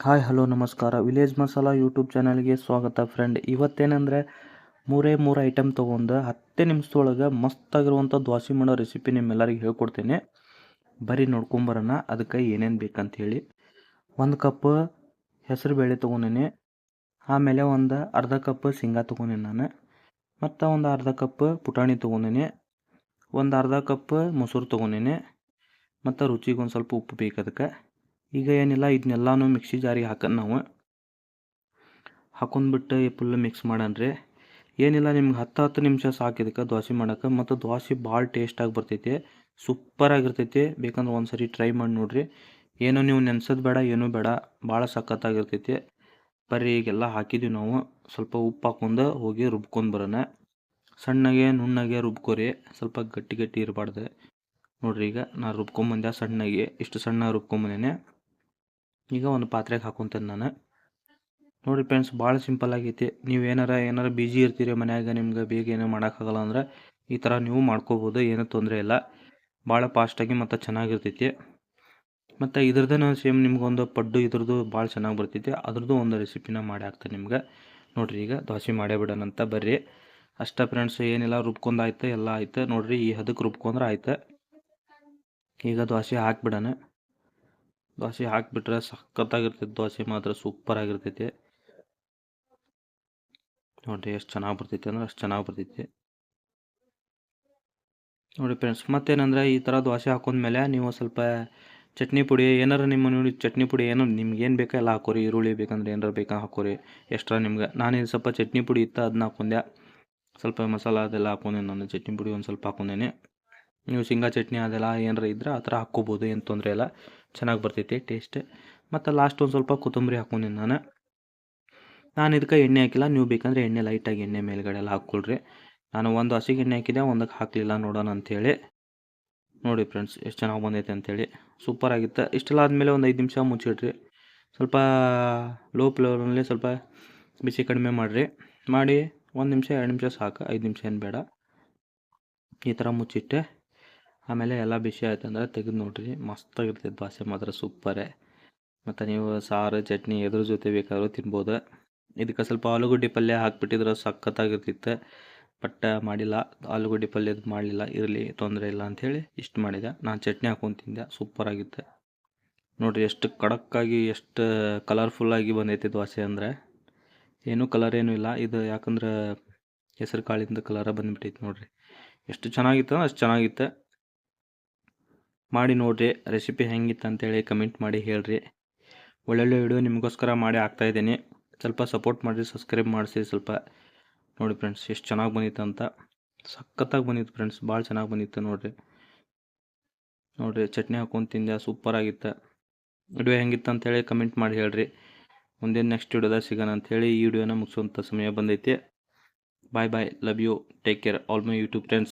Hi, hello, ನಮಸ್ಕಾರ. Village masala YouTube ಚಾನಲ್ಗೆ ಸ್ವಾಗತ ಫ್ರೆಂಡ್. ಇವತ್ತೇನೆಂದರೆ ಮೂರೇ ಮೂರು ಐಟಮ್ ತೊಗೊಂಡು ಹತ್ತೇ ನಿಮಿಷದೊಳಗೆ ಮಸ್ತಾಗಿರುವಂಥ ದ್ವಾಸಿ ಮಾಡೋ ರೆಸಿಪಿ ನಿಮ್ಮೆಲ್ಲರಿಗೆ ಹೇಳ್ಕೊಡ್ತೇನೆ. ಬರೀ ನೋಡ್ಕೊಂಬರೋಣ, ಅದಕ್ಕೆ ಏನೇನು ಬೇಕಂತ ಹೇಳಿ ಒಂದು ಕಪ್ ಹೆಸರು ಬೇಳೆ ತೊಗೊಂಡೇನೆ. ಆಮೇಲೆ ಒಂದು ಅರ್ಧ ಕಪ್ ಶೇಂಗಾ ತೊಗೊಂಡೇನೆ ನಾನು. ಮತ್ತು ಒಂದು ಅರ್ಧ ಕಪ್ ಪುಟಾಣಿ ತೊಗೊಂಡೇನೆ. ಒಂದು ಅರ್ಧ ಕಪ್ ಮೊಸರು ತೊಗೊಂಡೇನೆ. ಮತ್ತು ರುಚಿಗೆ ಒಂದು ಸ್ವಲ್ಪ ಉಪ್ಪು ಬೇಕು ಅದಕ್ಕೆ ಈಗ ಏನಿಲ್ಲ ಇದನ್ನೆಲ್ಲನೂ ಮಿಕ್ಸಿ ಜಾರಿಗೆ ಹಾಕೋಣ ನಾವು. ಹಾಕೊಂಡ್ಬಿಟ್ಟು ಫುಲ್ ಮಿಕ್ಸ್ ಮಾಡಣ್ರಿ ಏನಿಲ್ಲ, ನಿಮ್ಗೆ ಹತ್ತು ಹತ್ತು ನಿಮಿಷ ಸಾಕಿದಕ್ಕೆ ದೋಸೆ ಮಾಡೋಕ್ಕೆ ಮತ್ತು ದೋಸೆ ಭಾಳ ಟೇಸ್ಟಾಗಿ ಬರ್ತೈತಿ. ಸೂಪರಾಗಿರ್ತೈತಿ ಬೇಕಂದ್ರೆ ಒಂದು ಸರಿ ಟ್ರೈ ಮಾಡಿ ನೋಡಿರಿ. ಏನೋ ನೀವು ನೆನ್ಸೋದು ಬೇಡ, ಏನೂ ಬೇಡ. ಭಾಳ ಸಖತ್ತಾಗಿರ್ತೈತಿ ಬರೀ ಈಗೆಲ್ಲ ಹಾಕಿದ್ವಿ ನಾವು. ಸ್ವಲ್ಪ ಉಪ್ಪು ಹಾಕೊಂಡು ಹೋಗಿ ರುಬ್ಕೊಂಡು ಬರೋಣ. ಸಣ್ಣಗೆ, ನುಣ್ಣಗೆ ರುಬ್ಕೋರಿ. ಸ್ವಲ್ಪ ಗಟ್ಟಿ ಗಟ್ಟಿ ಇರಬಾರ್ದು. ನೋಡ್ರಿ ಈಗ ನಾನು ರುಬ್ಕೊಂಬಂದೆ ಸಣ್ಣಗೆ. ಇಷ್ಟು ಸಣ್ಣ ರುಬ್ಕೊಂಬಂದೇನೆ ಈಗ ಒಂದು ಪಾತ್ರೆಗೆ ಹಾಕೊತೇನೆ ನಾನು. ನೋಡಿ ಫ್ರೆಂಡ್ಸ್ ಭಾಳ ಸಿಂಪಲ್ ಆಗೈತಿ. ನೀವು ಏನಾರ ಏನಾರ ಬಿಜಿ ಇರ್ತೀರಿ ಮನೆಯಾಗ, ನಿಮ್ಗೆ ಬೇಗ ಏನೂ ಮಾಡೋಕ್ಕಾಗಲ್ಲ ಅಂದ್ರೆ ಈ ಥರ ನೀವು ಮಾಡ್ಕೋಬೋದು, ಏನೂ ತೊಂದರೆ ಇಲ್ಲ. ಭಾಳ ಫಾಸ್ಟಾಗಿ ಮತ್ತು ಚೆನ್ನಾಗಿರ್ತೈತಿ. ಮತ್ತು ಇದ್ರದ್ದು ಸೇಮ್ ನಿಮ್ಗೊಂದು ಪಡ್ಡು, ಇದ್ರದ್ದು ಭಾಳ ಚೆನ್ನಾಗಿ ಬರ್ತೈತಿ. ಅದ್ರದ್ದು ಒಂದು ರೆಸಿಪಿನ ಮಾಡಿ ಹಾಕ್ತೇನೆ ನಿಮ್ಗೆ. ನೋಡಿರಿ ಈಗ ದೋಸೆ ಮಾಡೇ ಬಿಡೋಣಂತ ಬರ್ರಿ. ಅಷ್ಟ ಫ್ರೆಂಡ್ಸ್ ಏನಿಲ್ಲ ರುಬ್ಕೊಂಡು ಆಯ್ತು, ಎಲ್ಲ ಆಯ್ತು. ನೋಡಿರಿ ಈ ಹದಕ್ಕೆ ರುಬ್ಕೊಂಡ್ರೆ ಆಯ್ತು. ಈಗ ದೋಸೆ ಹಾಕ್ಬಿಡೋಣ. ದೋಸೆ ಹಾಕಿಬಿಟ್ರೆ ಸಖತ್ತಾಗಿರ್ತೈತಿ ದೋಸೆ ಮಾತ್ರ ಸೂಪರ್ ಆಗಿರ್ತೈತಿ. ನೋಡಿರಿ ಎಷ್ಟು ಚೆನ್ನಾಗಿ ಬರ್ತೈತಿ ಅಂದ್ರೆ ಅಷ್ಟು ಚೆನ್ನಾಗಿ ಬರ್ತೈತಿ. ನೋಡಿ ಫ್ರೆಂಡ್ಸ್ ಮತ್ತೇನಂದರೆ ಈ ಥರ ದೋಸೆ ಹಾಕೊಂಡ್ಮೇಲೆ ನೀವು ಸ್ವಲ್ಪ ಚಟ್ನಿ ಪುಡಿ ಏನಾರು ನಿಮ್ಮ ನೋಡಿ ಚಟ್ನಿ ಪುಡಿ ಏನು ನಿಮ್ಗೆ ಏನು ಬೇಕೋ ಎಲ್ಲ ಹಾಕೋರಿ, ಈರುಳ್ಳಿ ಬೇಕಂದ್ರೆ ಏನಾರು ಬೇಕಾ ಹಾಕೋರಿ, ಎಕ್ಸ್ಟ್ರಾ ನಿಮ್ಗೆ. ನಾನೇನು ಸ್ವಲ್ಪ ಚಟ್ನಿ ಪುಡಿ ಇತ್ತು ಅದನ್ನ ಹಾಕೊಂಡೆ. ಸ್ವಲ್ಪ ಮಸಾಲ ಅದೆಲ್ಲ ಹಾಕೊಂಡೆ ನಾನು, ಚಟ್ನಿ ಪುಡಿ ಒಂದು ಸ್ವಲ್ಪ ಹಾಕೊಂಡೇನೆ. ನೀವು ಶೇಂಗಾ ಚಟ್ನಿ ಅದೆಲ್ಲ ಏನಾರ ಇದ್ರೆ ಆ ಥರ ಹಾಕ್ಕೋಬೋದು, ಏನು ತೊಂದರೆ ಇಲ್ಲ. ಚೆನ್ನಾಗಿ ಬರ್ತೈತಿ ಟೇಸ್ಟ್ ಮತ್ತು ಲಾಸ್ಟ್ ಒಂದು ಸ್ವಲ್ಪ ಕೊತ್ತಂಬರಿ ಹಾಕ್ಕೊಂಡಿನಿ ನಾನು. ನಾನು ಇದಕ್ಕೆ ಎಣ್ಣೆ ಹಾಕಿಲ್ಲ, ನೀವು ಬೇಕಂದರೆ ಎಣ್ಣೆ ಲೈಟಾಗಿ ಎಣ್ಣೆ ಮೇಲ್ಗಡೆ ಎಲ್ಲ ಹಾಕ್ಕೊಳ್ರಿ. ನಾನು ಒಂದು ಹಸಿಗೆ ಎಣ್ಣೆ ಹಾಕಿದೆ, ಒಂದಕ್ಕೆ ಹಾಕಲಿಲ್ಲ ನೋಡೋಣ ಅಂಥೇಳಿ. ನೋಡಿ ಫ್ರೆಂಡ್ಸ್ ಎಷ್ಟು ಚೆನ್ನಾಗಿ ಬಂದೈತೆ ಅಂಥೇಳಿ. ಸೂಪರ್ ಆಗಿತ್ತು. ಇಷ್ಟೆಲ್ಲ ಆದಮೇಲೆ ಒಂದು ಐದು ನಿಮಿಷ ಮುಚ್ಚಿಡ್ರಿ. ಸ್ವಲ್ಪ ಲೋ ಫ್ಲೇವರಲ್ಲಿ ಸ್ವಲ್ಪ ಬಿಸಿ ಕಡಿಮೆ ಮಾಡಿರಿ. ಮಾಡಿ ಒಂದು ನಿಮಿಷ, ಎರಡು ನಿಮಿಷ ಸಾಕು. ಐದು ನಿಮಿಷ ಏನು ಬೇಡ. ಈ ಥರ ಮುಚ್ಚಿಟ್ಟೆ. ಆಮೇಲೆ ಎಲ್ಲ ಬಿಸಿ ಆಯ್ತು ಅಂದ್ರೆ ತೆಗೆದು ನೋಡ್ರಿ. ಮಸ್ತಾಗಿರ್ತೈತೆ ದೋಸೆ ಮಾತ್ರ ಸೂಪರೇ ಮತ್ತು ನೀವು ಸಾರು, ಚಟ್ನಿ, ಎದ್ರ ಜೊತೆ ಬೇಕಾದ್ರೂ ತಿನ್ಬೋದು. ಇದಕ್ಕೆ ಸ್ವಲ್ಪ ಆಲೂಗಡ್ಡೆ ಪಲ್ಯ ಹಾಕಿಬಿಟ್ಟಿದ್ರೆ ಸಖತ್ತಾಗಿರ್ತಿತ್ತು. ಬಟ್ ಮಾಡಿಲ್ಲ. ಆಲೂಗಡ್ಡೆ ಪಲ್ಯ ಮಾಡಲಿಲ್ಲ. ಇರಲಿ, ತೊಂದರೆ ಇಲ್ಲ ಅಂಥೇಳಿ ಇಷ್ಟು ಮಾಡಿದೆ. ನಾನು ಚಟ್ನಿ ಹಾಕೊಂಡು ತಿಂದೆ. ಸೂಪರಾಗಿತ್ತು ನೋಡಿರಿ ಎಷ್ಟು ಕಡಕ್ಕಾಗಿ ಎಷ್ಟು ಕಲರ್ಫುಲ್ಲಾಗಿ ಬಂದೈತಿ ದೋಸೆ ಅಂದರೆ. ಏನೂ ಕಲರ್ ಏನೂ ಇಲ್ಲ. ಇದು ಯಾಕಂದ್ರೆ ಹೆಸರು ಕಾಳಿಂದ ಕಲರ ಬಂದುಬಿಟ್ಟೈತೆ ನೋಡಿರಿ. ಎಷ್ಟು ಚೆನ್ನಾಗಿತ್ತು ಅಷ್ಟು ಚೆನ್ನಾಗಿತ್ತು. ಮಾಡಿ ನೋಡಿರಿ ರೆಸಿಪಿ ಹೆಂಗಿತ್ತು ಅಂತೇಳಿ ಕಮೆಂಟ್ ಮಾಡಿ ಹೇಳ್ರಿ. ಒಳ್ಳೊಳ್ಳೆ ವಿಡಿಯೋ ನಿಮಗೋಸ್ಕರ ಮಾಡಿ ಹಾಕ್ತಾಯಿದ್ದೀನಿ ಸ್ವಲ್ಪ ಸಪೋರ್ಟ್ ಮಾಡಿರಿ ಸಬ್ಸ್ಕ್ರೈಬ್ ಮಾಡಿಸಿ ಸ್ವಲ್ಪ. ನೋಡಿ ಫ್ರೆಂಡ್ಸ್ ಎಷ್ಟು ಚೆನ್ನಾಗಿ ಬಂದಿತ್ತು ಅಂತ. ಸಖತ್ತಾಗಿ ಬಂದಿತ್ತು ಫ್ರೆಂಡ್ಸ್ ಭಾಳ ಚೆನ್ನಾಗಿ ಬಂದಿತ್ತು ನೋಡಿರಿ. ನೋಡಿರಿ, ಚಟ್ನಿ ಹಾಕೊಂಡು ತಿಂದೆ ಸೂಪರಾಗಿತ್ತು ವಿಡಿಯೋ ಹೆಂಗಿತ್ತು ಅಂತೇಳಿ ಕಮೆಂಟ್ ಮಾಡಿ ಹೇಳ್ರಿ. ಮುಂದಿನ ನೆಕ್ಸ್ಟ್ ವಿಡಿಯೋದಾಗ ಸಿಗೋಣ ಅಂಥೇಳಿ ಈ ವಿಡಿಯೋನ ಮುಗಿಸುವಂಥ ಸಮಯ ಬಂದೈತಿ. Bye bye love you take care all my YouTube friends